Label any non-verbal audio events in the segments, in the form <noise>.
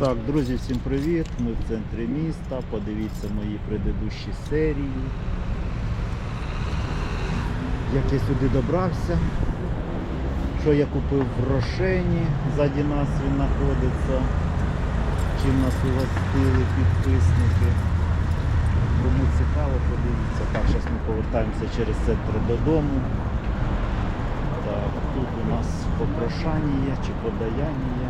Так, друзі, всім привіт! Ми в центрі міста. Подивіться мої предыдущі серії. Як я сюди добрався. Що я купив в Рошені, ззаді нас він знаходиться. Чим нас угостили підписники. Кому цікаво, подивіться. Так, зараз ми повертаємося через центр додому. Так, тут у нас попрошання чи подаяння.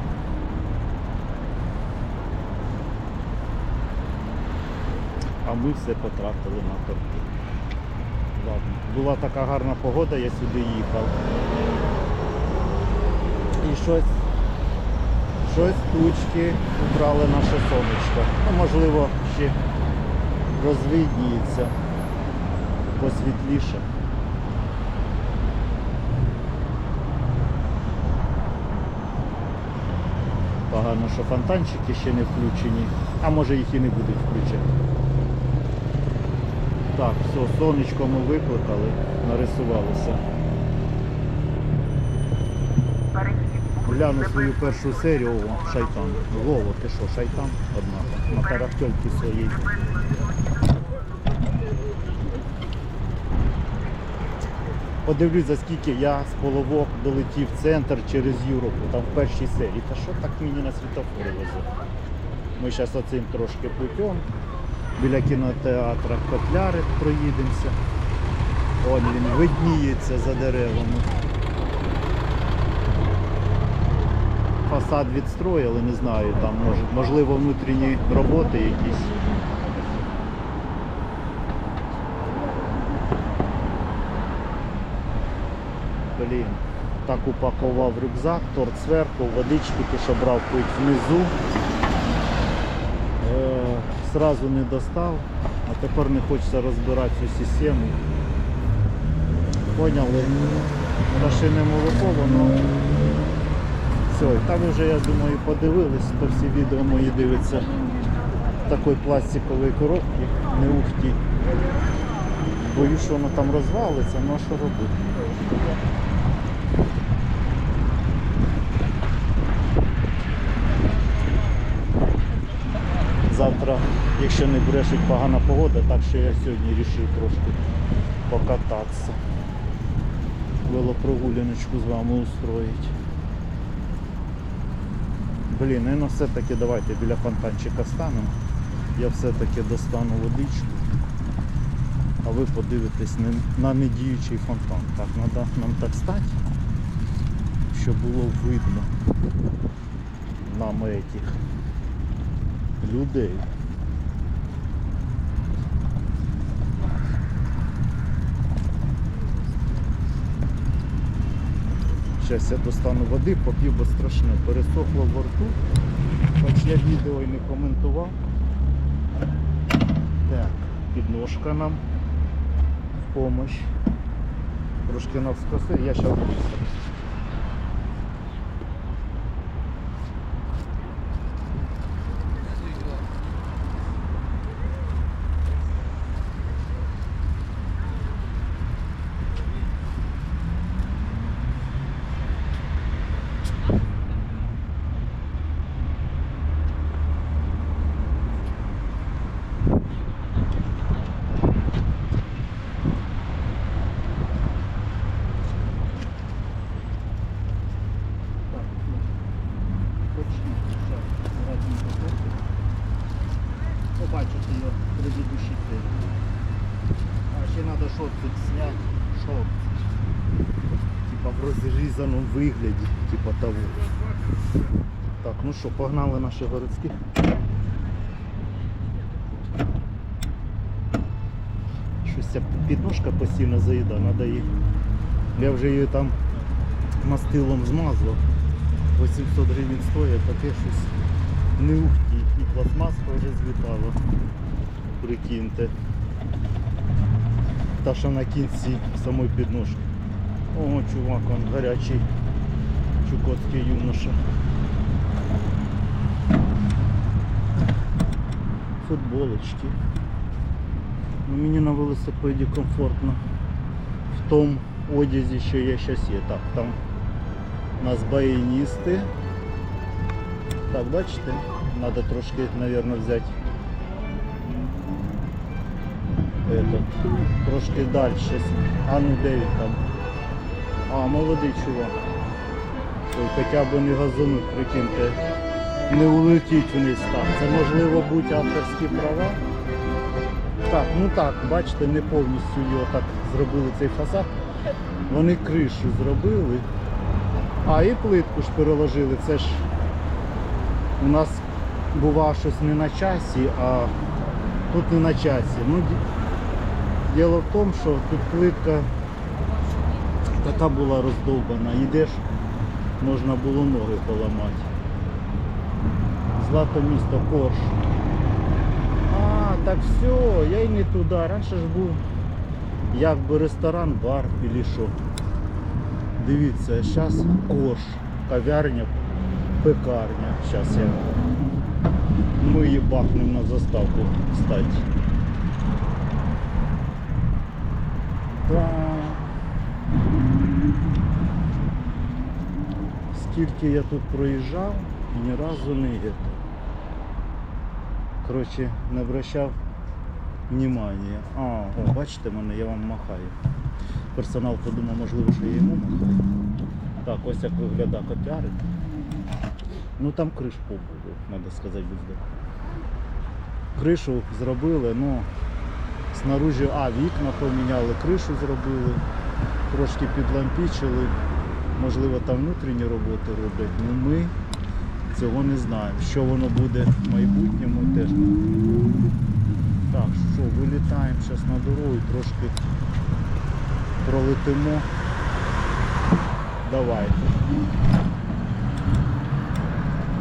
А ми все потратили на торти. Ладно. Була така гарна погода, я сюди їхав. І щось, щось тучки убрали наше сонечко. Ну, можливо, ще розвидніється посвітліше. Погано, що фонтанчики ще не включені, а може їх і не будуть включати. Так, все, сонечко ми викликали, нарисувалися. Гляну свою першу серію, о, шайтан. Вова, ти що, шайтан? Однако. На тарахтельці своїй. Подивлюсь, за скільки я з половок долетів в центр через Європу, там в першій серії. Та що так мені на світофорі везе? Ми зараз оцим трошки путем. Біля кінотеатра Котляри проїдемося. Он він видніється за деревами. Фасад відстроїли, не знаю, там може, можливо внутрішні роботи якісь. Блін, так упакував рюкзак, торт зверху, водички, що брав пить внизу. Сразу не достав, а тепер не хочеться розбирати цю систему. Поняли? Машинне молоко, воно. Все, там вже, я думаю, подивились, то всі відео мої дивляться в такої пластикової коробки, не ухті. Боюсь, що воно там розвалиться, ну а що робити? Завтра, якщо не брешить погана погода, так що я сьогодні вирішив трошки покататися. Велопрогуляночку з вами устроїть. Блін, ну все-таки давайте біля фонтанчика станемо. Я все-таки достану водичку. А ви подивитесь на недіючий фонтан. Так, треба нам так стати, щоб було видно нам этих людей. Зараз я достану води, поп'ю, бо страшне. Пересохло в рту, хоч я відео і не коментував. Так, підножка нам в помощь. Трошки навскоси, я зараз Так, ну, почти. Сейчас, аккуратненько фотку. Побачите його в предыдущій серії. А шортик зняти. Шорт. Типа в розрізаному вигляді, типа того. Так, ну що, погнали наші городські. Щось ця підножка постійно заїда, треба її. Я вже її там мастилом змазав. 800 гривень стоїть, таке щось не ухті. І пластмаска вже злітала. Прикиньте. Та що на кінці самої підножки. О, чувак, он гарячий чукотський юноша. Футболочки. Ну, мені на велосипеді комфортно. В тому одязі, що я зараз є. Так, там у нас баяністи. Так, бачите? Треба трошки, мабуть, взяти Этот, трошки далі. А ну де він там? А, молодий чувак. Ой, хоча б не газонуть, прикиньте. Не улетіть вниз так. Це можливо бути авторські права. Так, ну так, бачите, не повністю його так зробили цей фасад. Вони кришу зробили. А, і плитку ж переложили. Це ж у нас бува щось не на часі, а тут не на часі. Ну, діло в тому, що тут плитка така була роздовбана. Йдеш, можна було ноги поламати. Злато місто Корж. А, так все, я й не туди. Раніше ж був якби ресторан, бар і що. Дивіться, зараз Корж, кав'ярня, пекарня. Зараз я ми її бахнемо на заставку, кстати. Скільки я тут проїжджав, ні разу не є. Коротше, не обращав внимання. А, о, бачите мене, я вам махаю. Персонал подумав, можливо, що я йому махаю. Так, ось як виглядає котяри. Ну там криш побуду, треба сказати, буде. Кришу зробили, ну снаружи, а, вікна поміняли, кришу зробили, трошки підлампічили. Можливо, там внутрішні роботи роблять. Ну ми цього не знаємо. Що воно буде в майбутньому теж. Так, що, вилітаємо зараз на дорогу і трошки пролетимо. Давайте.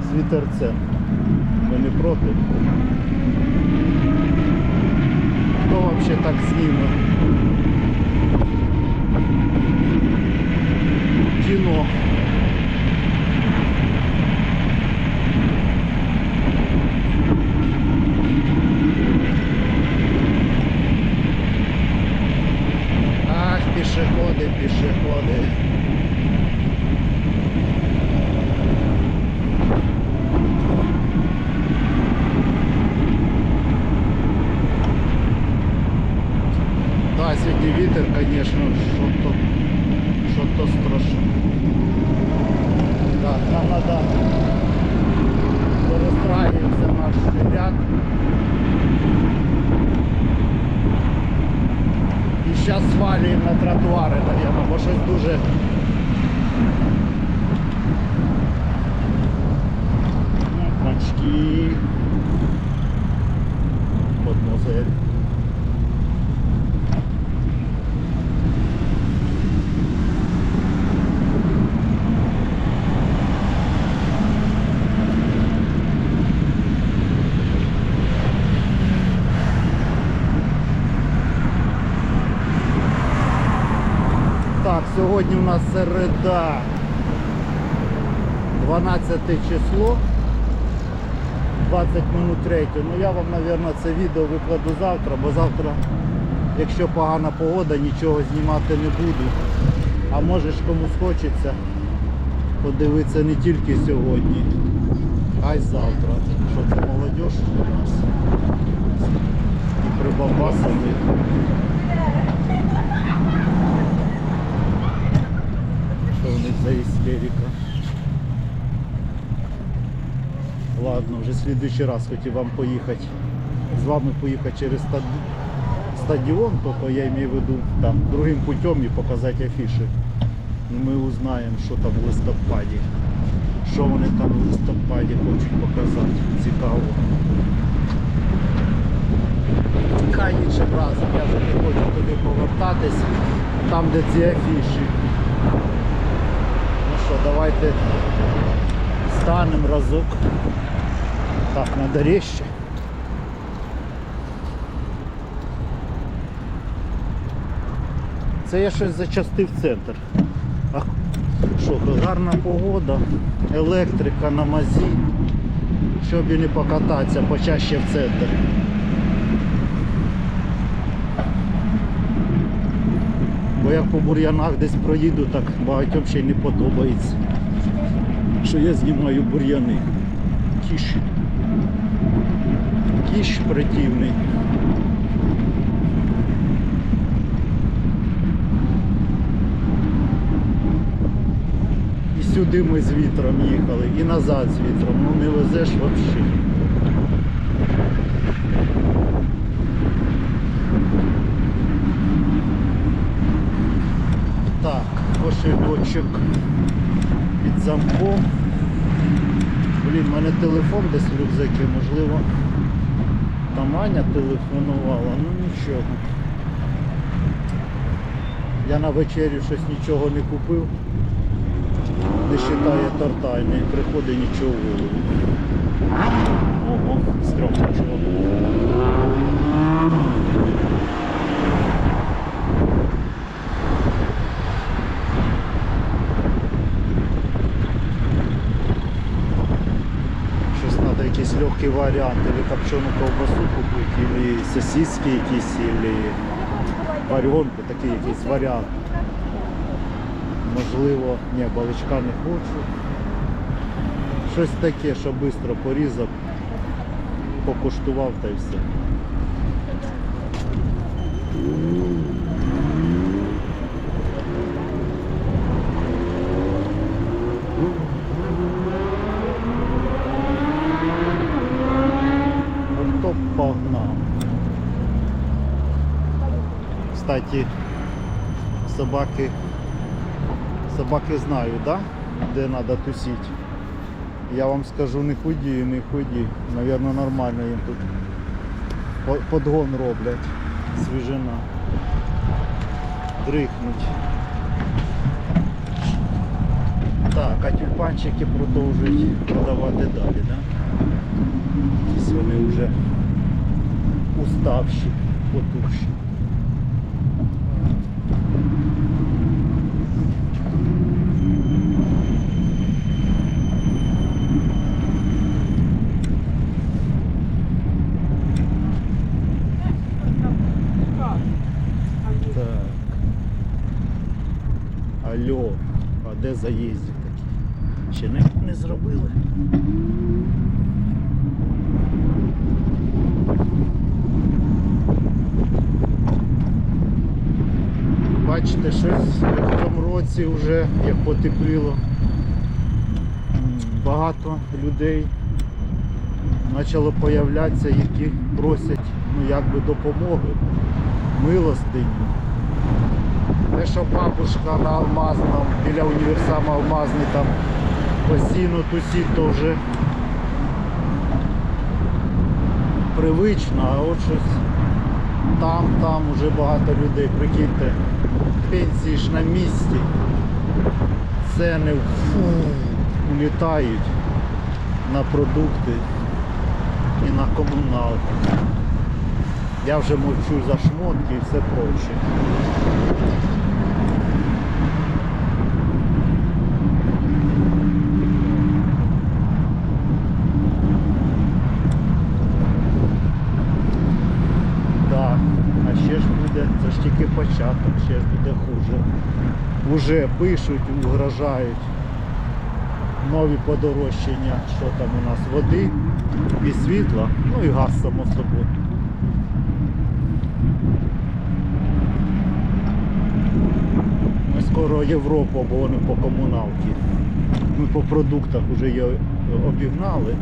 З вітерцем. Ви не проти? Так зніме? Кіно. Ах, пішоходи, пішоходи. Да, сьогодні вітер, звісно, що-то, що-то страшне. Так, нам треба перестраюється наш ряд. І зараз свалюємо на тротуари, мабуть, бо щось дуже. Очки. Подмозель. Так, сьогодні у нас середа. 12 число. 20 минут 3. Ну я вам, мабуть, це відео викладу завтра, бо завтра, якщо погана погода, нічого знімати не буду. А може ж комусь хочеться подивитися не тільки сьогодні, а й завтра. Що це молодь у нас. І прибабасами. Що у них за істерика. Ладно, вже в слідуючий раз хотів вам поїхати. З вами поїхати через стад- стадіон, тобто я маю в виду там другим путем і показати афіші. І ми узнаємо, що там в листопаді. Що вони там в листопаді хочуть показати. Цікаво. Хай іншим разом, я вже не хочу туди повертатись, там де ці афіші. Що, давайте станемо разок. Так, надо резче. Це я щось зачастив центр. А що, гарна погода, електрика на мазі, щоб і не покататися почаще в центр. Бо як по бур'янах десь проїду, так багатьом ще й не подобається, що я знімаю бур'яни. кіш. Кіш противний. І сюди ми з вітром їхали, і назад з вітром. Ну не везеш взагалі. Так, кошелечок під замком. Блін, в мене телефон десь в рюкзакі, можливо. Там Аня телефонувала, ну нічого. Я на вечерю щось нічого не купив. Не вважає торта, і не приходить нічого в голову. Ого, стрьомно чого. Щось якийсь легкий варіант, или копчену ковбасу купити, или сосиски якісь, или варенку, такий якийсь варіант. Можливо, ні, баличка не хочу. Щось таке, що швидко порізав, покуштував та й все. Кстати, собаки, собаки знають, да? де треба тусити. Я вам скажу, не худі, не худі. Навірно, нормально їм тут подгон роблять. Свіжина. Дрихнуть. Так, а тюльпанчики продовжують продавати далі, да? Якісь вони вже уставші, потухші. Так. Алло, а де заїздів такі? Ще не, не зробили. Бачите, щось в цьому році вже як потепліло. Багато людей почало появлятися, які просять ну, якби допомоги, милостині. Те, що бабушка на Алмазному, біля універсаму Алмазний там постійно тусить, то вже привично, а от щось там, там вже багато людей, прикиньте, пенсії ж на місці, ціни улітають на продукти і на комуналку. Я вже мовчу за шмотки і все проче. Так, а ще ж буде, це ж тільки початок, ще буде хуже. Уже пишуть, угрожають нові подорожчання, що там у нас води і світла, ну і газ само собою. Ми скоро Європу, бо вони по комуналці. Ми по продуктах вже її обігнали.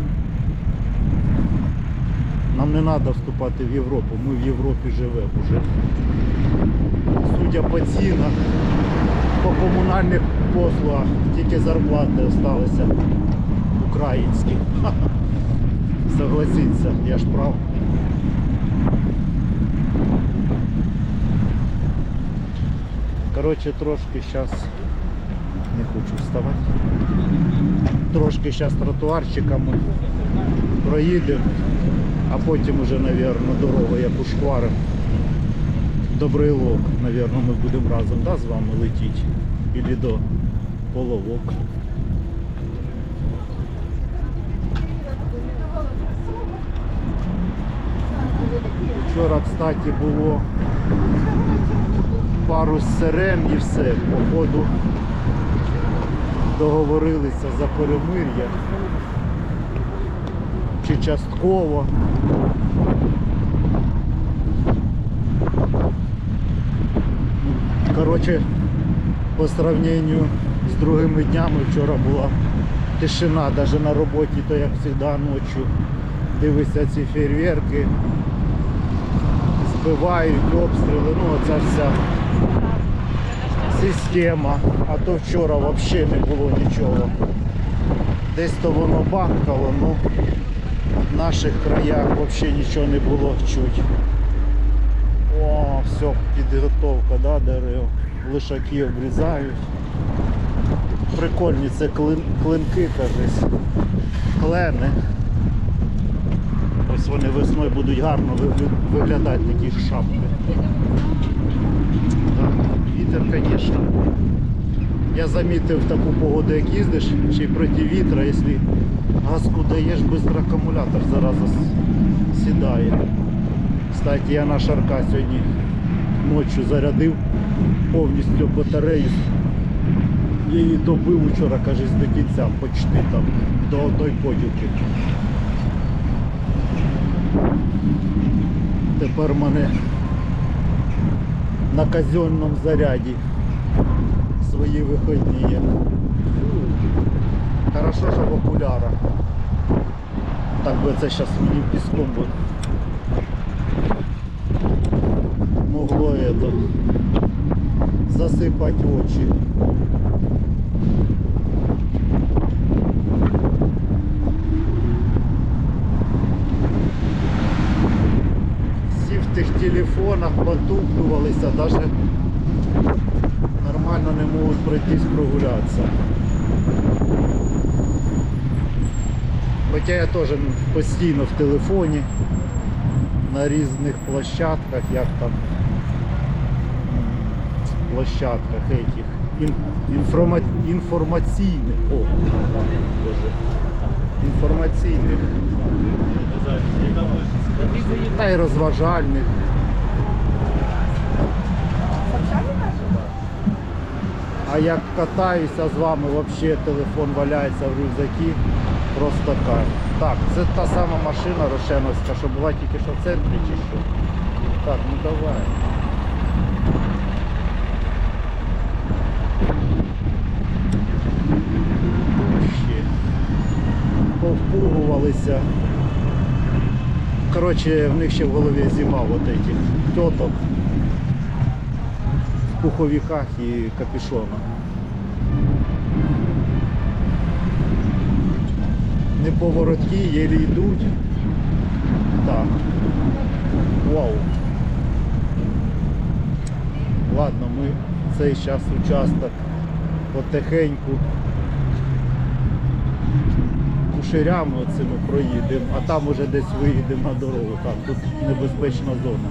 Нам не треба вступати в Європу, ми в Європі живемо вже. Судя по цінах, по комунальних послугах, тільки зарплати залишилися українські. Ха-ха. Согласіться, я ж прав. Коротше, трошки зараз не хочу вставати. Трошки зараз тротуарчиками проїдемо, а потім уже, мабуть, дорога як у шкварах. Добрилок, мабуть, ми будемо разом да, з вами летіти. Ілі до половок. Вчора, кстати, було пару сирен і все. Походу договорилися за перемир'я. чи частково. Коротше, по сравнению з другими днями вчора була тишина, навіть на роботі, то як завжди ночі дивишся ці фейерверки, збивають обстріли, ну оця вся система. А то вчора взагалі не було нічого. Десь то воно бахкало, ну в наших краях взагалі нічого не було чуть. О, все, підготовка, да, дерев. Лишаки обрізають. Прикольні це клин, клинки, кажись. Клени. Ось вони весною будуть гарно виглядати такі шапки. Вітер, звісно. Я замітив таку погоду, як їздиш, ще й проти вітра, якщо газку даєш, швидко акумулятор зараз сідає. Кстати, я на шарка сьогодні ночі зарядив повністю батарею. Я її добив вчора, каже, до кінця, почти там, до одної поділки. Тепер в мене на казенному заряді свої виходні є. Хорошо, що в окулярах. Так би це зараз мені піском би это засипати очі. Всі в тих телефонах потуплювалися, навіть нормально не можуть пройтись прогулятися. Хоча я теж постійно в телефоні на різних площадках, як там площадках этих ін, інформа, інформаційних, о, інформаційних та й розважальних. А як катаюся з вами, взагалі телефон валяється в рюкзакі, просто кайф. Так, це та сама машина Рошеновська, що була тільки що в центрі чи що. Так, ну давай. Ще. Повпугувалися. Коротше, в них ще в голові зима вот этих теток в пуховиках і капюшонах. Неповороткі, єлі йдуть. Так. Вау. Ладно, ми цей час участок потихеньку кушерями оцими проїдемо, а там уже десь виїдемо на дорогу. Так, тут небезпечна зона.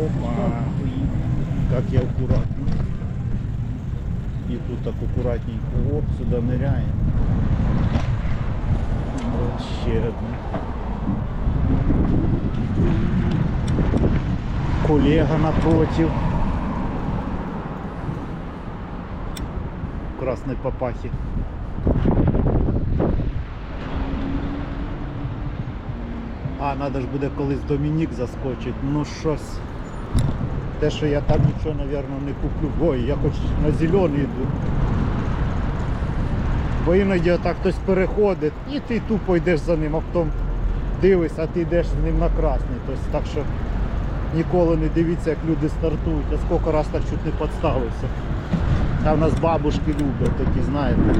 Опа. Как я аккуратно. І тут так акуратненько. Оп, сюди ниряємо. От ще одне. Колега напротив. В красной папахе. А, треба ж буде колись Домінік заскочити. Ну щось. Те, що я там нічого, мабуть, не куплю. Ой, я хоч на зелений йду. Бо іноді отак хтось переходить і ти тупо йдеш за ним, а потім дивишся, а ти йдеш з ним на красний. Тобто, так що ніколи не дивіться, як люди стартують. Я скільки раз так чуть не підставився. А в нас бабушки люблять такі, знаєте.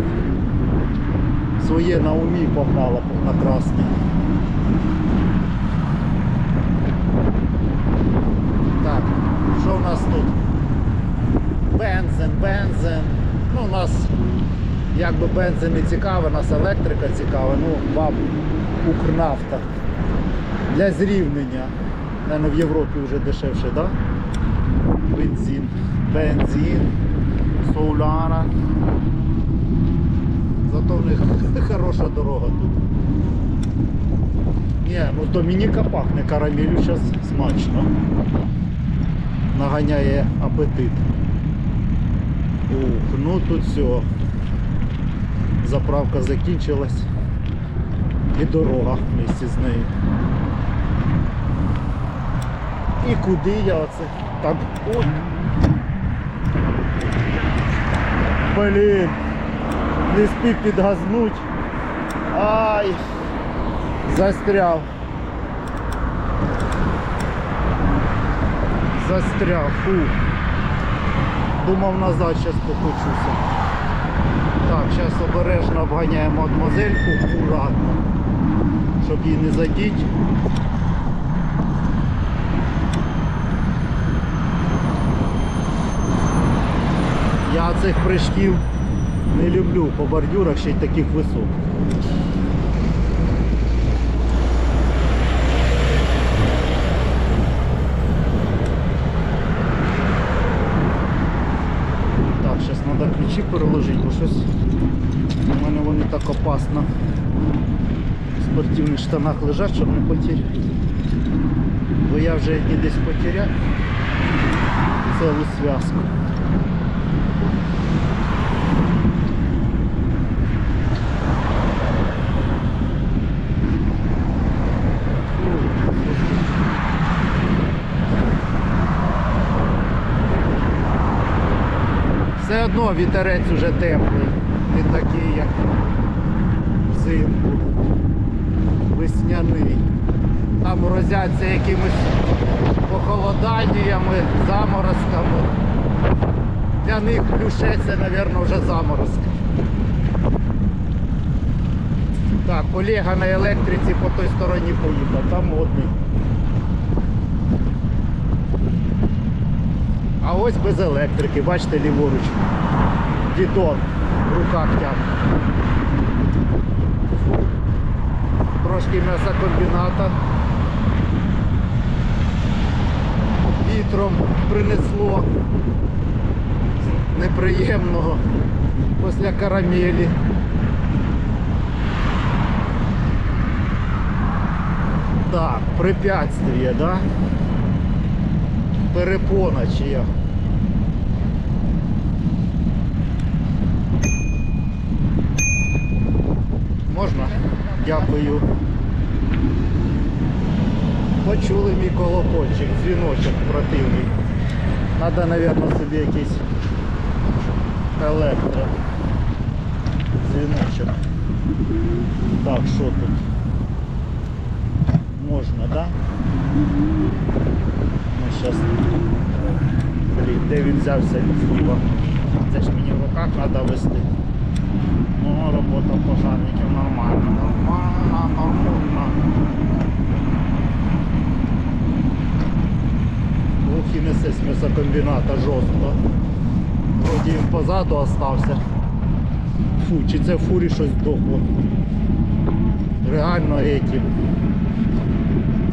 Своє на умі погнала на красний. Так, що в нас тут? Бензин, бензин. Ну, у нас якби бензин не цікавий, нас електрика цікава, ну, баб, Укрнафта. Для зрівнення. Наверно, в Європі вже дешевше, так? Да? Бензин. Бензин. Соуляра. Зато в них <laughs> хороша дорога тут. Ні, ну Домініка пахне карамелю зараз смачно. Наганяє апетит. Ух, ну тут все. Заправка закінчилась. І дорога вместе з нею. І куди я оце? Так. Ой. Блін. Не спів підгазнуть. Ай. Застряв. Застряв. Фу. Думав назад зараз покочуся. Так, зараз обережно обганяємо мадмозельку акуратно, щоб її не задіть. Я цих прыжків не люблю по бордюрах ще й таких високих. Так, зараз треба ключі переложити, бо щось у мене вони так опасно в спортивних штанах лежать, щоб не потеряти. Бо я вже десь потеряв цілу зв'язку. Все одно вітерець уже теплий, не такий, як взимку, весняний. Там розяться якимись похолоданнями, заморозками. Для них плюше це, мабуть, вже заморозки. Так, колега на електриці по той стороні поїхав, там одний. А ось без електрики, бачите, ліворуч. Дідон в руках тягне. Трошки м'ясокомбіната. Вітром принесло неприємного після карамелі. Так, препятствие, да? Перепона чи Можна? Дякую. Почули мій колокольчик, дзвіночок противний. Надо, мабуть, собі якийсь електро. Дзвіночок. Так, що тут? Можна, да? Ну, зараз. Де він взявся зліва? Це ж мені в руках треба вести. Ну, робота пожарників нормальна, нормальна, нормальна. Ох і несе м'ясокомбіната жорстко. Вроді він позаду остався. Фу, чи це в фурі щось здохло. Реально этим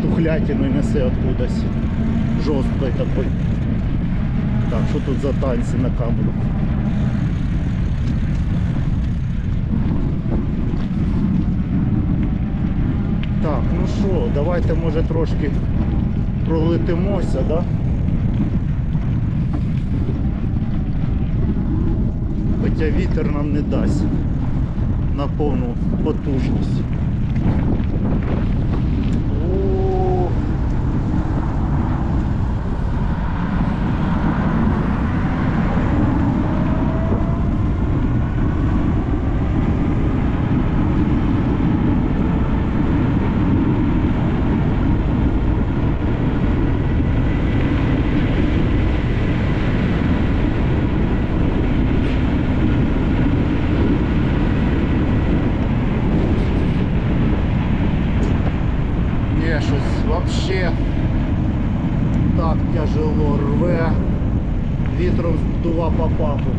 тухлятиною несе откудись. Жорсткий такой. Так, що тут за танці на камеру? Так, ну що, давайте може трошки пролетимося, да? Хоча вітер нам не дасть на повну потужність. Щось вообще так тяжело рве. Вітром здува по папу.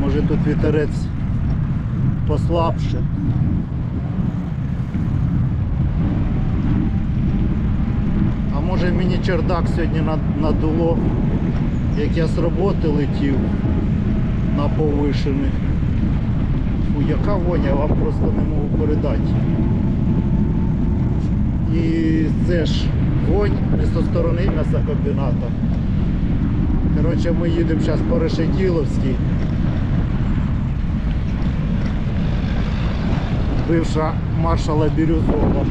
Може тут вітерець послабше. А може мені чердак сьогодні надуло, як я з роботи летів на повишених. Фу, яка воня, я вам просто не можу передати. І це ж вонь не зі сторони м'ясокомбіната. Коротше, ми їдемо зараз по Решетіловській. бивша маршала Бірюзова.